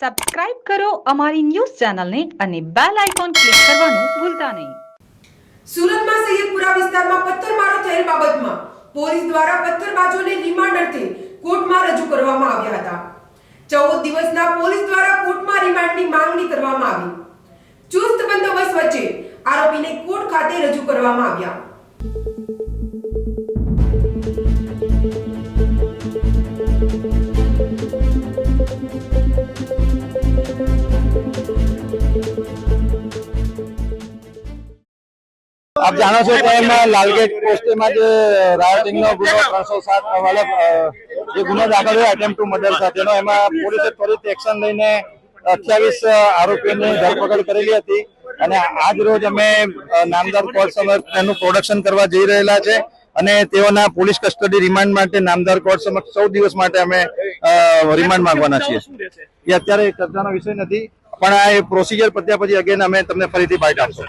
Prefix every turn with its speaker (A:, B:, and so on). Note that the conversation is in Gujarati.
A: સબસ્ક્રાઇબ કરો અમારી ન્યૂઝ ચેનલને અને બેલ આઇકોન ક્લિક કરવાનું ભૂલતા નહીં.
B: સુરતમાં સૈયદપુરા વિસ્તારમાં પથ્થરમારો થયેલ બાબતમાં પોલીસ દ્વારા પથ્થરબાજોને રિમાન્ડ અર્થે કોર્ટમાં રજૂ કરવામાં આવ્યા હતા. ચૌદ દિવસના પોલીસ દ્વારા કોર્ટમાં રિમાન્ડની માંગણી કરવામાં આવી. ચુસ્ત બંદોબસ્ત વચ્ચે આરોપીને કોર્ટ ખાતે રજૂ કરવામાં આવ્યા.
C: આપ જાણો છો તેમ લાલગેટ પોસ્ટેમાં જે રાયોટિંગનો ગુનો ત્રણસો સાત જે ગુનો દાખલ થયો એટેમ્પ ટુ મર્ડર સાથેનો, એમાં પોલીસે ત્વરિત એક્શન લઈને અઠ્યાવીસ આરોપીઓની ધરપકડ કરેલી હતી. અને આજ રોજ અમે નામદાર કોર્ટ સમક્ષ એનું પ્રોડક્શન કરવા જઈ રહેલા છે અને તેઓના પોલીસ કસ્ટડી રિમાન્ડ માટે નામદાર કોર્ટ સમક્ષ ચૌદ દિવસ માટે અમે રિમાન્ડ માંગવાના છીએ. એ અત્યારે ચર્ચાનો વિષય નથી, પણ આ પ્રોસિજર પત્યા પછી અગેન અમે તમને ફરીથી બાઇટ આપશું.